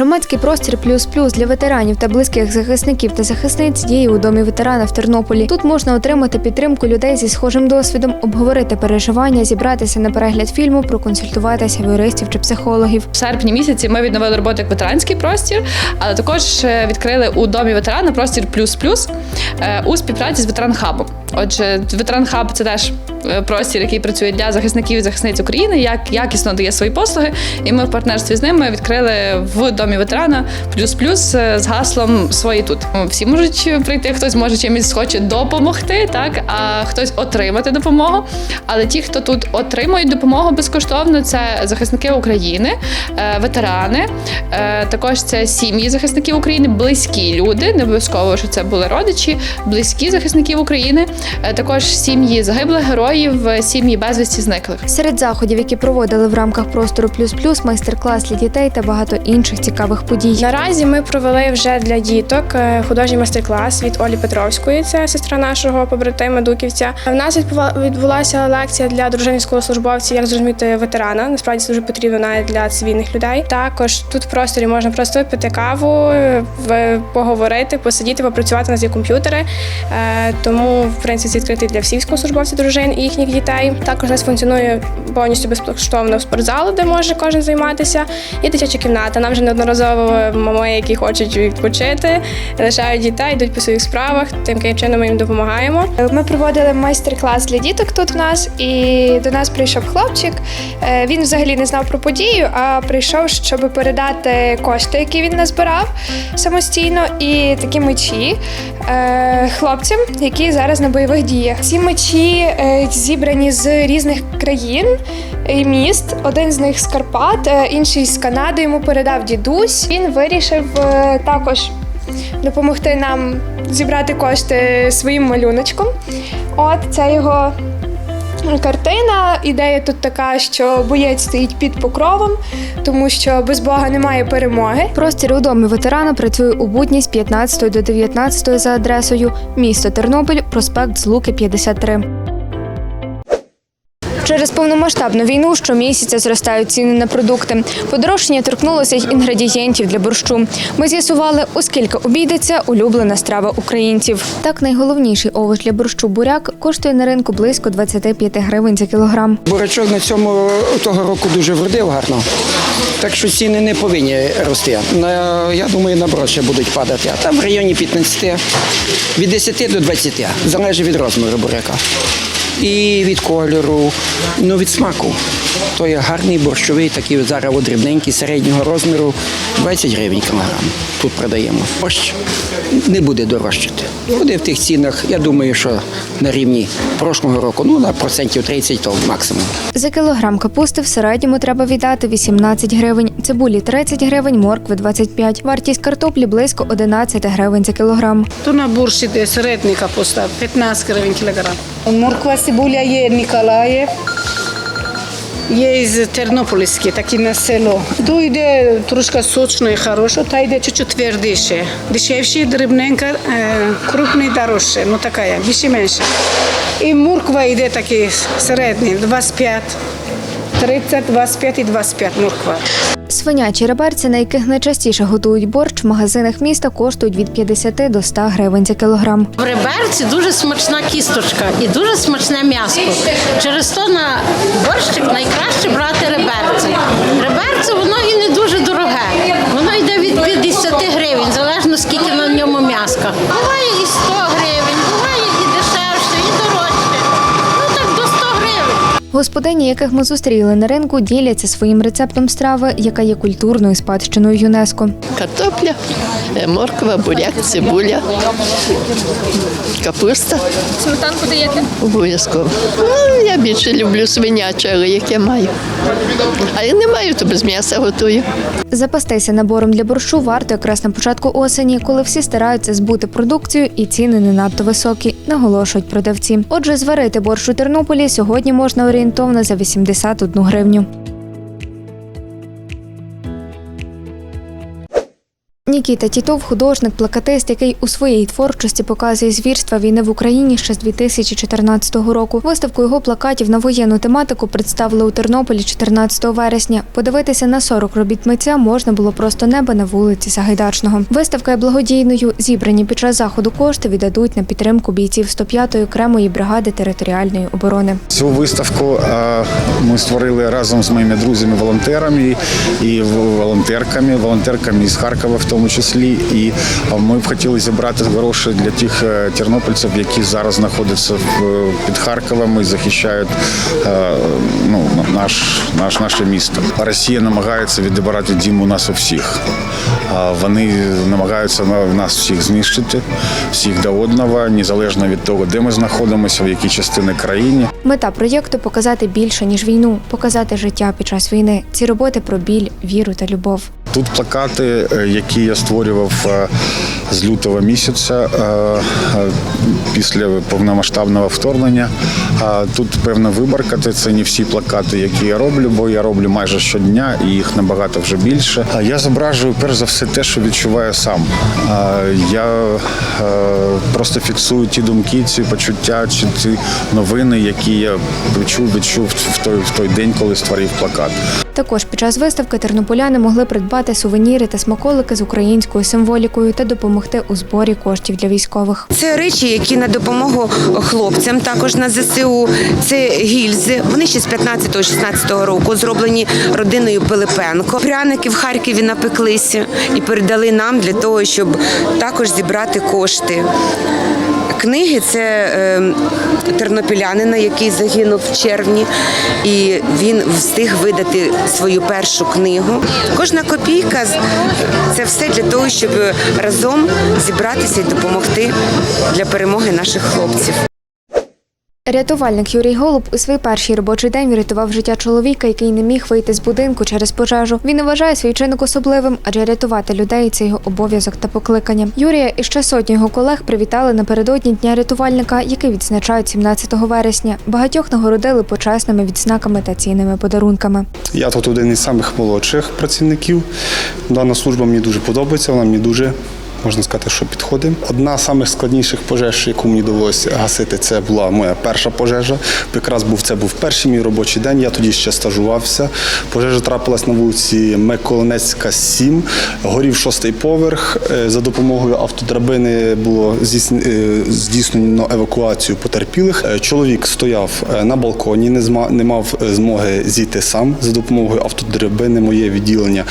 Громадський простір плюс плюс для ветеранів та близьких захисників та захисниць діє у домі ветерана в Тернополі. Тут можна отримати підтримку людей зі схожим досвідом, обговорити переживання, зібратися на перегляд фільму, проконсультуватися в юристів чи психологів. В серпні місяці ми відновили роботу як ветеранський простір, але також е, відкрили у домі ветерана простір плюс плюс е, у співпраці з ветеран-хабом. Отже, ветеран-хаб це теж простір, який працює для захисників і захисниць України, як якісно дає свої послуги. І ми в партнерстві з ними відкрили в домі ветерана плюс плюс е, з гаслом свої тут. Всі можуть прийти, хтось може чимось хоче допомогти, так а хтось отримати допомогу. Але ті, хто тут отримують допомогу безкоштовно, це захисники України, е, ветерани, е, також це сім'ї захисників України, близькі люди, не обов'язково, що це були родичі, близькі захисників України, е, також сім'ї загиблих героїв, е, сім'ї безвісті зниклих. Серед заходів, які проводили в рамках простору плюс плюс, майстер-клас для дітей та багато інших цікавих подій. Наразі ми провели вже для діток е, художній майстер-клас від Олі Петровської, це сестра нашого побратима Дуківця. В нас відбулася лекція для дружин військовослужбовців, як зрозуміти ветерана. Насправді це дуже потрібно навіть для цивільних людей. Також тут в просторі можна просто випити каву, в- поговорити, посидіти, попрацювати нас є комп'ютери. Е, Тому, в принципі, відкритий для всіх військовослужбовців, дружин їхніх дітей. Також у нас функціонує повністю безкоштовно спортзал, де може кожен займатися, і дитяча кімната. Нам вже неодноразово мами, які хочуть відпочити, лишають дітей, йдуть по своїх справах. Тим чином ми їм допомагаємо. Ми проводили майстер-клас для діток тут в нас, і до нас прийшов хлопчик. Е, Він взагалі не знав про подію, а прийшов, щоб передати кошти, які він назбирав самостійно, і такі мечі е, хлопцям, які зараз на бойових діях. Ці мечі е, зібрані з різних країн і міст. Один з них з Карпат, е, інший з Канади. Йому передав дідусь. Він вирішив е, також допомогти нам зібрати кошти своїм малюночком. От це його картина. Ідея тут така, що боєць стоїть під покровом, тому що без Бога немає перемоги. Простір у домі ветерана працює у будні з 15 до 19 за адресою місто Тернопіль, проспект Злуки 53. Через повномасштабну війну щомісяця зростають ціни на продукти. Подорожчання торкнулося й інгредієнтів для борщу. Ми з'ясували, у скільки обійдеться улюблена страва українців. Так, найголовніший овоч для борщу буряк коштує на ринку близько 25 гривень за кілограм. Бурячок на цьому того року дуже вродив гарно. Так що ціни не повинні рости. Я думаю, наоборот ще будуть падати. А там в районі 15, від 10 до 20, залежить від розміру буряка. І від кольору, ну від смаку. То є гарний борщовий, такий зараз дрібненький, середнього розміру, 20 гривень кілограм. Тут продаємо. Борщ не буде дорожчати. Буде в тих цінах, я думаю, що на рівні прошлого року, ну на процентів 30 то максимум. За кілограм капусти в середньому треба віддати 18 гривень, цибулі 30 гривень, моркви 25. Вартість картоплі близько 11 гривень за кілограм. То на борщ іде середня капуста 15 гривень кілограм. Морква цибуля є Ніколаїв. Є із Тернопільські, такі на село. То йде трошки сочно і хорошо, та йде чуть-чуть твердіше. Дешевше, дрібненька, крупний дорожче, ну така, більше менше. І морква йде такий середній, 25, 30, 25 і 25 морква. Свинячі реберці, на яких найчастіше готують борщ, в магазинах міста коштують від 50 до 100 гривень за кілограм. В реберці дуже смачна кісточка і дуже смачне м'ясо. Через то на борщик найкраще брати реберці. Реберце воно і не дуже дороге. Воно йде від 50 гривень, залежно скільки на ньому м'яска. Буває і 100 гривень, буває і дешевше, і дорожче. Ну так до 100 гривень. Господині, яких ми зустріли на ринку, діляться своїм рецептом страви, яка є культурною спадщиною ЮНЕСКО. Картопля, е, морква, буряк, цибуля, капуста. Сметанку даєте? Обов'язково. Ну, я більше люблю свиняче, але яке маю. А як не маю, то без м'яса готую. Запастися набором для борщу варто якраз на початку осені, коли всі стараються збути продукцію і ціни не надто високі, наголошують продавці. Отже, зварити борщ у Тернополі сьогодні можна орієнтовно за 81 гривню. Нікіта Тітов художник, плакатист, який у своїй творчості показує звірства війни в Україні ще з 2014 року. Виставку його плакатів на воєнну тематику представили у Тернополі 14 вересня. Подивитися на 40 робіт митця можна було просто неба на вулиці Сагайдачного. Виставка є благодійною. Зібрані під час заходу кошти віддадуть на підтримку бійців 105-ї окремої бригади територіальної оборони. Цю виставку е, ми створили разом з моїми друзями-волонтерами і волонтерками, волонтерками з Харкова в тому числі. І е, ми б хотіли зібрати гроші для тих е, тернопільців, які зараз знаходяться в- під Харковом і захищають е, ну, наш, наш, наше місто. Росія намагається відібрати дім у нас у всіх. Вони намагаються на- нас всіх знищити, всіх до одного, незалежно від того, де ми знаходимося, в якій частині країни. Мета проєкту показати більше ніж війну, показати життя під час війни. Ці роботи про біль, віру та любов. Тут плакати, е, які я створював е, з лютого місяця е, після повномасштабного вторгнення. Тут певна виборка. Це- не всі плакати, які я роблю, бо я роблю майже щодня і їх набагато вже більше. Я зображую перш за все те, що відчуваю сам. Я просто фіксую ті думки, ці почуття чи ті новини, які я відчув, відчув в той, в той день, коли створив плакат. Також під час виставки тернополяни могли придбати сувеніри та смаколики з українською символікою та допомогти у зборі коштів для військових. Це речі, які на допомогу хлопцям також на ЗСУ. Це гільзи. Вони ще з 15-16 року зроблені родиною Пилипенко. Пряники в Харкові напеклися і передали нам для того, щоб також зібрати кошти. Книги це е, тернопілянина, який загинув в червні, і він встиг видати свою першу книгу. Кожна копійка це все для того, щоб разом зібратися і допомогти для перемоги наших хлопців. Рятувальник Юрій Голуб у свій перший робочий день врятував життя чоловіка, який не міг вийти з будинку через пожежу. Він вважає свій чинок особливим, адже рятувати людей це його обов'язок та покликання. Юрія і ще сотні його колег привітали напередодні дня рятувальника, який відзначають 17 вересня. Багатьох нагородили почесними відзнаками та цінними подарунками. Я тут один із самих молодших працівників. Дана служба мені дуже подобається, вона мені дуже. Можна сказати, що підходить. Одна з самих складніших пожеж, яку мені довелося гасити, це була моя перша пожежа. Якраз був це був перший мій робочий день. Я тоді ще стажувався. Пожежа трапилась на вулиці Миколинецька, 7. Горів шостий поверх. Е, За допомогою автодрабини було е, здійснено евакуацію потерпілих. Е, Чоловік стояв на балконі, не мав змоги зійти сам. За допомогою автодрабини моє відділення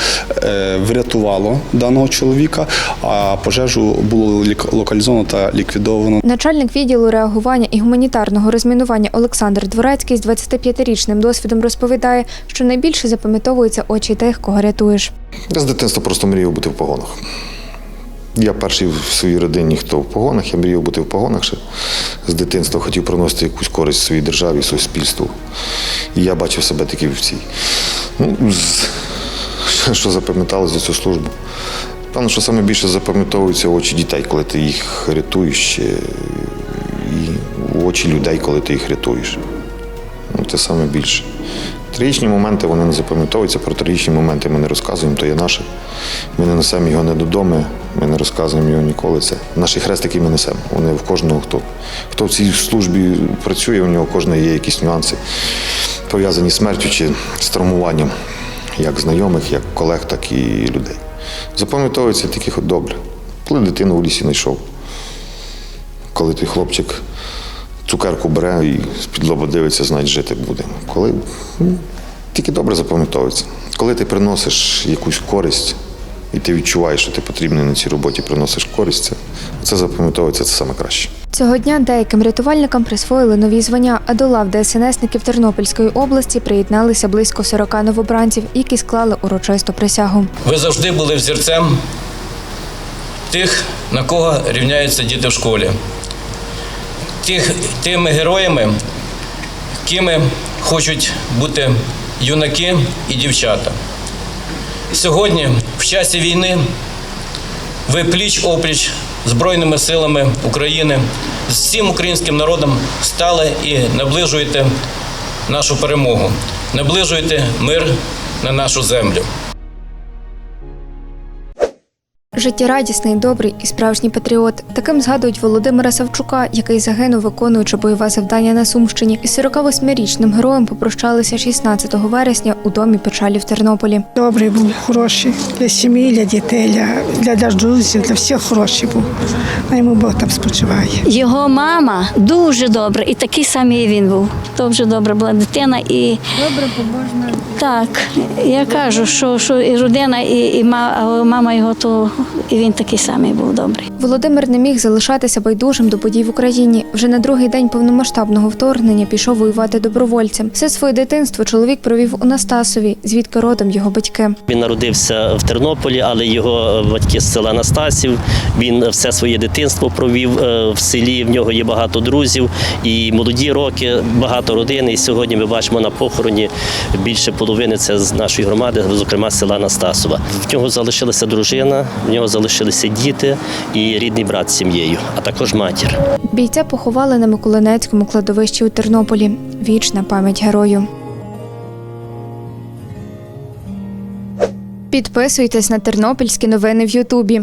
врятувало даного чоловіка. А пожежу було лік- локалізовано та ліквідовано. Начальник відділу реагування і гуманітарного розмінування Олександр Дворецький з 25-річним досвідом розповідає, що найбільше запам'ятовуються очі тих, кого рятуєш. Я з дитинства просто мріяв бути в погонах. Я перший в своїй родині, хто в погонах, я мріяв бути в погонах ще. З дитинства хотів приносити якусь користь своїй державі, суспільству. І я бачив себе таки в цій. Ну, з- що запам'яталось за цю службу? Певно, що саме більше запам'ятовуються очі дітей, коли ти їх рятуєш, і очі людей, коли ти їх рятуєш. Ну, це саме більше. Трагічні моменти вони не запам'ятовуються, про трагічні моменти ми не розказуємо, то є наше. Ми не несемо його не додому, ми не розказуємо його ніколи. Це наші хрестики ми несемо. Вони в кожного, хто, хто в цій службі працює, у нього кожного є якісь нюанси, пов'язані з смертю чи з травмуванням, як знайомих, як колег, так і людей. Запам'ятовується тільки добре. Коли дитину у лісі знайшов, коли той хлопчик цукерку бере і з-під лоба дивиться, знать жити буде. Коли ну, тільки добре запам'ятовується. Коли ти приносиш якусь користь, і ти відчуваєш, що ти потрібний на цій роботі, приносиш користь, це, це запам'ятовується це саме краще. Цього дня деяким рятувальникам присвоїли нові звання, а до лав ДСНСників Тернопільської області приєдналися близько 40 новобранців, які склали урочисту присягу. Ви завжди були взірцем тих, на кого рівняються діти в школі. Тих, тими героями, кими хочуть бути юнаки і дівчата. Сьогодні, в часі війни, ви пліч опліч Збройними силами України з всім українським народом стали і наближуєте нашу перемогу, наближуєте мир на нашу землю. Життєрадісний, добрий і справжній патріот. Таким згадують Володимира Савчука, який загинув, виконуючи бойове завдання на Сумщині. Із 48-річним героєм попрощалися 16 вересня у домі печалі в Тернополі. Добрий був, хороший. Для сім'ї, для дітей, для, для, для друзів, для всіх хороший був. А йому Бог там спочиває. Його мама дуже добра, і такий самий він був. Дуже добра була дитина. І Добре, побожна. так, я кажу, що, що і родина, і, і ма- мама його, то і він такий самий був добрий. Володимир не міг залишатися байдужим до подій в Україні. Вже на другий день повномасштабного вторгнення пішов воювати добровольцем. Все своє дитинство чоловік провів у Настасові, звідки родом його батьки. Він народився в Тернополі, але його батьки з села Настасів. Він все своє дитинство провів е, в селі. В нього є багато друзів і молоді роки, багато родини. І сьогодні ми бачимо на похороні більше половини це з нашої громади, зокрема села Настасова. В нього залишилася дружина, в нього залишилися діти рідний брат з сім'єю, а також матір. Бійця поховали на Миколинецькому кладовищі у Тернополі. Вічна пам'ять герою. Підписуйтесь на тернопільські новини в Ютубі.